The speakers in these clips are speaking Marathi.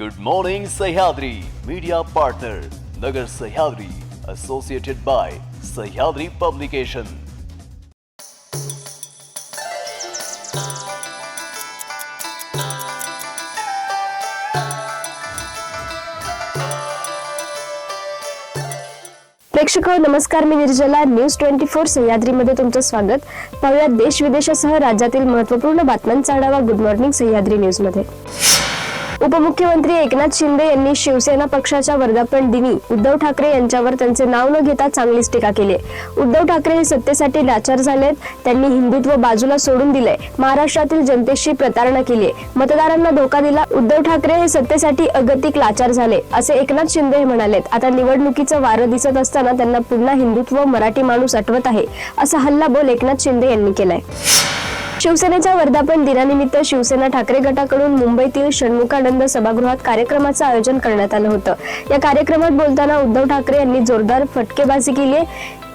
Good morning Sahyadri media partner Nagar Sahyadri associated by Sahyadri publication प्रेक्षक हो, नमस्कार मी निर्जला. न्यूज ट्वेंटी फोर सह्याद्रीमध्ये तुमचं स्वागत. पाहूया देश विदेशासह राज्यातील महत्त्वपूर्ण बातम्यांचा आढावा. गुड मॉर्निंग सह्याद्री न्यूजमध्ये. उपमुख्यमंत्री एकनाथ शिंदे यांनी शिवसेना पक्षाच्या वर्धापन दिनी उद्धव ठाकरे यांच्यावर त्यांचे नाव न घेता चांगलीच टीका केली. उद्धव ठाकरे हे सत्तेसाठी लाचार झालेत. त्यांनी हिंदुत्व बाजूला सोडून दिलंय. महाराष्ट्रातील जनतेशी प्रतारणा केली मतदारांना धोका दिला. उद्धव ठाकरे हे सत्तेसाठी अगतिक लाचार झाले असे एकनाथ शिंदे हे म्हणालेत. आता निवडणुकीचं वारं दिसत असताना त्यांना पुन्हा हिंदुत्व मराठी माणूस आठवत आहे असा हल्ला बोल एकनाथ शिंदे यांनी केलाय. शिवसेनेच्या वर्धापन दिनानिमित्त शिवसेना ठाकरे गटाकडून मुंबईतील षण्मुखानंद सभागृहात कार्यक्रमाचं आयोजन करण्यात आलं होतं. या कार्यक्रमात बोलताना उद्धव ठाकरे यांनी जोरदार फटकेबाजी केली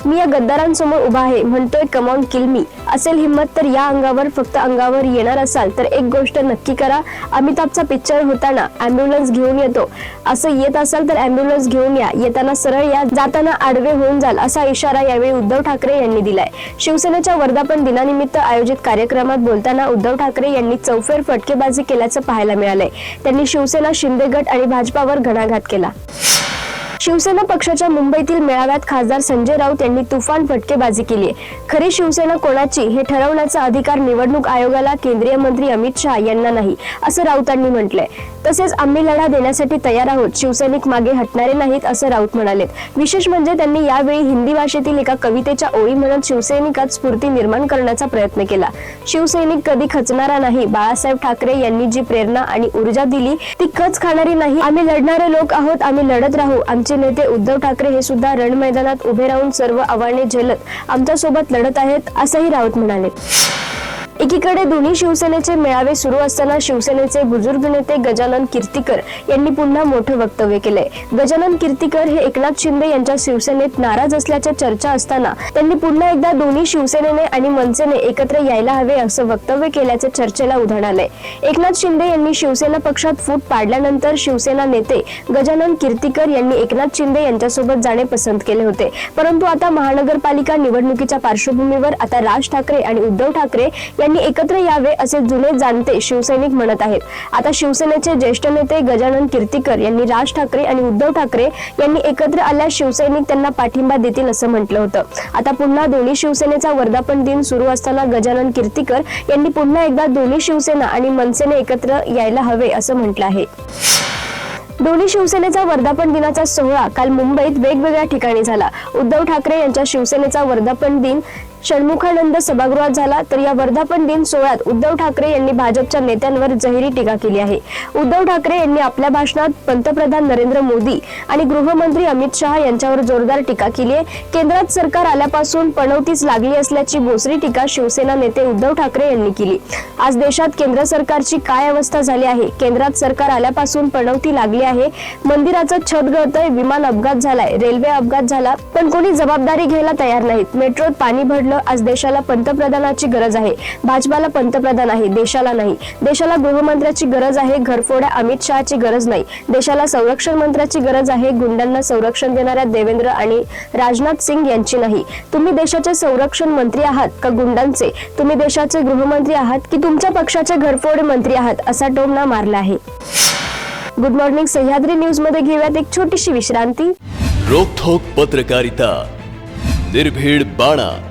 मी या गद्दारांसमोर उभा आहे म्हणतोय कमॉन किल मी असेल हिंमत तर या अंगावर फक्त अंगावर येणार असाल. तर एक गोष्ट नक्की करा अमिताभचा पिक्चर होताना अँब्युलन्स घेऊन येतो. असं येत असाल तर अँब्युलन्स घेऊन या. येताना सरळ या जाताना आडवे होऊन जाल असा इशारा यावेळी उद्धव ठाकरे यांनी दिलाय. शिवसेनेच्या वर्धापन दिनानिमित्त आयोजित कार्यक्रमात बोलताना उद्धव ठाकरे यांनी चौफेर फटकेबाजी केल्याचं पाहायला मिळालंय. त्यांनी शिवसेना शिंदे गट आणि भाजपावर घणाघात केला. शिवसेना पक्षाच्या मुंबईतील मेळाव्यात खासदार संजय राऊत यांनी तुफान फटकेबाजी केली आहे. खरी शिवसेना कोणाची हे ठरवण्याचा अधिकार निवडणूक आयोगाला केंद्रीय मंत्री अमित शहा यांना नाही असं राऊतांनी म्हटलंय. तसेच आम्ही लढा देण्यासाठी तयार आहोत शिवसैनिक मागे हटणारे नाहीत असं राऊत म्हणाले. विशेष म्हणजे त्यांनी यावेळी हिंदी भाषेतील एका कवितेच्या ओळी म्हणत शिवसैनिकात स्फूर्ती निर्माण करण्याचा प्रयत्न केला. शिवसैनिक कधी खचणारा नाही बाळासाहेब ठाकरे यांनी जी प्रेरणा आणि ऊर्जा दिली ती खच खाणारी नाही. आम्ही लढणारे लोक आहोत आम्ही लढत राहू आमची नेते उद्धव ठाकरे हे सुद्धा रण मैदानात उभे राहून सर्व आव्हाने झेलत आमच्यासोबत लढत आहेत असंही राऊत म्हणाले. एकीकडे दोन्ही शिवसेनेचे मेळावे सुरू असताना शिवसेनेचे बुजुर्ग नेते गजानन कीर्तीकर यांनी पुन्हा मोठं वक्तव्य केलंय. गजानन कीर्तीकर हे एकनाथ शिंदे यांच्या शिवसेनेत नाराज असल्याच्या चर्चा असताना त्यांनी पुन्हा एकदा दोन्ही शिवसेनेने आणि मनसेने एकत्र यायला हवे असं वक्तव्य केल्याचे चर्चेला उधाण आलंय. एकनाथ शिंदे यांनी शिवसेना पक्षात फूट पाडल्यानंतर शिवसेना नेते गजानन कीर्तीकर यांनी एकनाथ शिंदे यांच्यासोबत जाणे पसंत केले होते. परंतु आता महानगरपालिका निवडणुकीच्या पार्श्वभूमीवर आता राज ठाकरे आणि उद्धव ठाकरे यांनी एकत्र यावे असे जुने जाणते शिवसैनिक म्हणत आहेत. आता शिवसेनेचे ज्येष्ठ नेते गजानन कीर्तीकर यांनी राज ठाकरे आणि उद्धव ठाकरे यांनी एकत्र आल्यास शिवसैनिक त्यांना पाठिंबा देतील असं म्हटलं होतं. आता पुन्हा दोन्ही शिवसेनेचा वर्धापन दिन सुरू असताना गजानन कीर्तीकर यांनी पुन्हा एकदा दोन्ही शिवसेना आणि मनसेने एकत्र यायला हवे असं म्हटलं आहे. दोन्ही शिवसेनेचा वर्धापन दिनाचा सोहळा काल मुंबईत वेगवेगळ्या ठिकाणी झाला. उद्धव ठाकरे यांच्या शिवसेनेचा वर्धापन दिन षण्मुखानंद सभागृहात झाला तर या वर्धापन दिन सोहळ्यात उद्धव ठाकरे यांनी भाजपच्या नेत्यांवर जहिरी टीका केली आहे. उद्धव ठाकरे यांनी आपल्या भाषणात पंतप्रधान नरेंद्र मोदी आणि गृहमंत्री अमित शहा यांच्यावर जोरदार टीका केली आहे. केंद्रात सरकार आल्यापासून पणवतीच लागली असल्याची बोसरी टीका शिवसेना नेते उद्धव ठाकरे यांनी केली. आज देशात केंद्र सरकारची काय अवस्था झाली आहे? केंद्रात सरकार आल्यापासून पणवती लागली आहे. मंदिराचं छत गळतंय विमान अपघात झालाय रेल्वे अपघात झाला पण कोणी जबाबदारी घ्यायला तयार नाहीत. मेट्रोत पाणी भरलं आज देशाला पंतप्रधानाची गरज आहे. भाजपाला पंतप्रधान आहे देशाला नाही. देशाला गृहमंत्र्याची गरज आहे घरफोड्या अमित शहाची गरज नाही. देशाला संरक्षण मंत्र्याची गरज आहे गुंडांना संरक्षण देणाऱ्या देवेंद्र आणि राजनाथ सिंग यांची नाही. तुम्ही देशाचे संरक्षण मंत्री आहात का गुंडांचे? तुम्ही देशाचे गृहमंत्री आहात की तुमच्या पक्षाचे घरफोडे मंत्री आहात असा टोमना मारला आहे. गुड मॉर्निंग सह्याद्री न्यूजमध्ये घेऊयात एक छोटीशी विश्रांती. रोखोक पत्रकारिता. निर्भीड बाणा.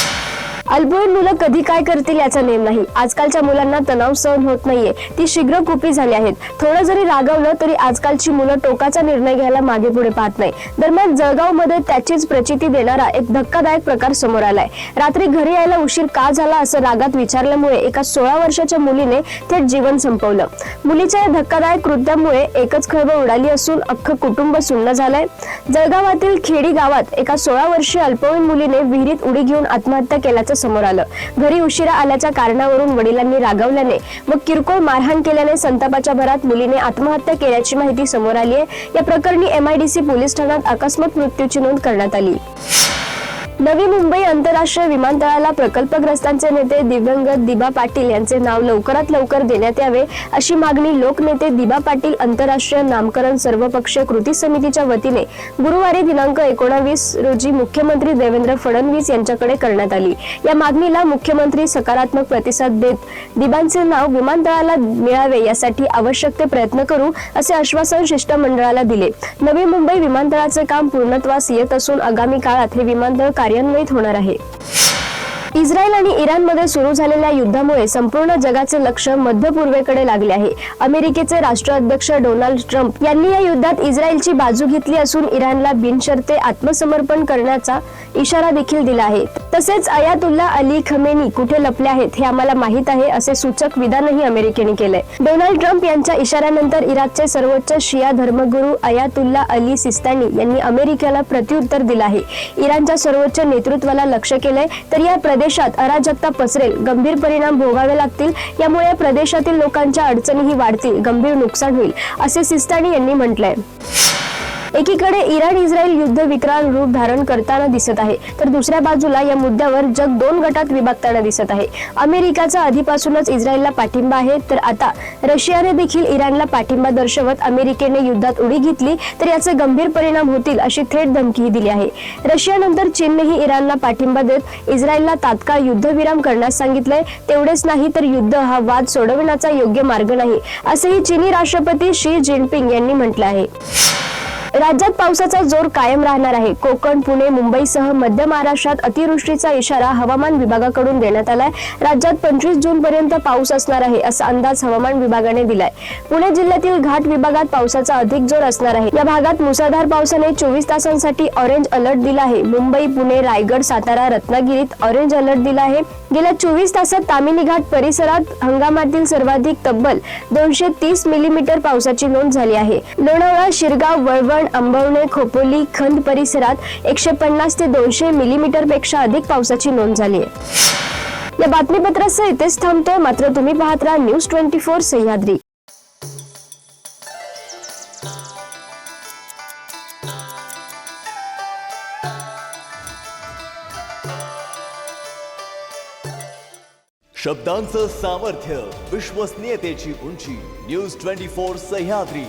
अल्पवयीन मुलं कधी काय करतील याचा नेम नाही. आजकालच्या मुलांना तणाव सहन होत नाहीये. ती शीघ्र कुपी झाली आहेत. थोडं जरी रागवलं तरी आजकालची मुलं टोकाचा निर्णय घ्यायला मागे पुढे पाहत नाही. दरम्यान जळगावमध्ये त्याचीच प्रचिती देणारा एक धक्कादायक प्रकार समोर आलाय. रात्री घरी यायला उशीर का झाला असं रागात विचारल्यामुळे एका सोळा वर्षाच्या मुलीने थेट जीवन संपवलं. मुलीच्या या धक्कादायक कृत्यामुळे एकच खळबळ उडाली असून अख्खं कुटुंब सुन्न झालंय. जळगावातील खेडी गावात एका सोळा वर्षीय अल्पवयीन मुलीने विहिरीत उडी घेऊन आत्महत्या केल्याचं समोर आलं. घरी उशिरा आल्याच्या कारणावरून वडिलांनी रागावल्याने व किरकोळ मारहाण केल्याने संतापाच्या भरात मुलीने आत्महत्या केल्याची माहिती समोर आली आहे या प्रकरणी एमआयडीसी पोलीस ठाण्यात अकस्मात मृत्यूची नोंद करण्यात आली. नवी मुंबई आंतरराष्ट्रीय विमानतळाला प्रकल्पग्रस्तांचे नेते दिवंगत दिबा पाटील यांचे नाव लवकरात लवकर देण्यात यावे अशी मागणी लोकनेते दिबा पाटील आंतरराष्ट्रीय नामकरण सर्वपक्षीय कृती समितीच्या वतीने गुरुवारी दिनांक एकोणावीस रोजी मुख्यमंत्री देवेंद्र फडणवीस यांच्याकडे करण्यात आली. या मागणीला मुख्यमंत्री सकारात्मक प्रतिसाद देत दिबांचे नाव विमानतळाला मिळावे यासाठी आवश्यक ते प्रयत्न करू असे आश्वासन शिष्टमंडळाला दिले. नवी मुंबई विमानतळाचे काम पूर्णत्वास येत असून आगामी काळात हे विमानतळ कार्यान्वित होणार आहे. इस्रायल आणि इराणमध्ये सुरू झालेल्या युद्धामुळे संपूर्ण जगाचे लक्ष मध्य पूर्वेकडे लागले आहे. अमेरिकेचे राष्ट्राध्यक्ष डोनाल्ड ट्रम्प यांनी या युद्धात इस्रायलची बाजू घेतली असून इराणला बिनशर्ते आत्मसमर्पण करण्याचा इशारा देखील दिला आहे. तसेच अयातुल्ला अली खमेनी कुठे लपले आहेत हे आम्हाला माहीत आहे असे सूचक विधानही अमेरिकेने केलंय. डोनाल्ड ट्रम्प यांच्या इशाऱ्यानंतर इराकचे सर्वोच्च शिया धर्मगुरू अयातुल्ला अली सिस्तानी यांनी अमेरिकेला प्रत्युत्तर दिलं आहे. इराणच्या सर्वोच्च नेतृत्वाला लक्ष केलंय तर या प्रदेशात अराजकता पसरेल गंभीर परिणाम भोगावे लागतील यामुळे प्रदेशातील लोकांच्या अडचणीही वाढतील गंभीर नुकसान होईल असे सिस्तानी यांनी म्हटलंय. एकीकडे इराण इस्रायल युद्ध विक्रांत रूप धारण करताना दिसत आहे तर दुसऱ्या बाजूला या मुद्द्यावर जग दोन गटात विभागताना दिसत आहे. अमेरिकाचा आधीपासूनच इस्रायलला पाठिंबा आहे तर आता रशियाने देखील इराणला पाठिंबा दर्शवत अमेरिकेने युद्धात उडी घेतली तर याचे गंभीर परिणाम होतील अशी थेट धमकीही दिली आहे. रशियानंतर चीननेही इराणला पाठिंबा देत इस्रायलला तात्काळ युद्धविराम करण्यास सांगितलंय. तेवढेच नाही तर युद्ध हा वाद सोडविण्याचा योग्य मार्ग नाही असेही चीनी राष्ट्रपती शी जिनपिंग यांनी म्हटलं आहे. राज्यात पावसाचा जोर कायम राहणार आहे. कोकण पुणे मुंबईसह मध्य महाराष्ट्रात अतिवृष्टीचा इशारा हवामान विभागाकडून देण्यात आलाय. राज्यात पंचवीस जून पर्यंत पाऊस असणार आहे असा अंदाज हवामान विभागाने दिलाय. पुणे जिल्ह्यातील घाट विभागात पावसाचा अधिक जोर असणार आहे. या भागात मुसळधार पावसाने चोवीस तासांसाठी ऑरेंज अलर्ट दिला आहे. मुंबई पुणे रायगड सातारा रत्नागिरीत ऑरेंज अलर्ट दिला आहे. गेल्या चोवीस तासात तामिनी घाट परिसरात हंगामातील सर्वाधिक तब्बल दोनशे तीस मिलीमीटर पावसाची नोंद झाली आहे. लोणावळा शिरगाव वळवळ वळवण अंबवणे खोपोली खंद परिसरात एकशे पन्नास ते दोनशे मिलीमीटरपेक्षा अधिक पावसाची नोंद झाली आहे. या बातमीपत्रासह इथेच थांबतोय मात्र तुम्ही पाहत राहा न्यूज ट्वेंटी फोर सह्याद्री. शब्दांचं सामर्थ्य विश्वसनीयतेची उंची न्यूज ट्वेंटी फोर सह्याद्री.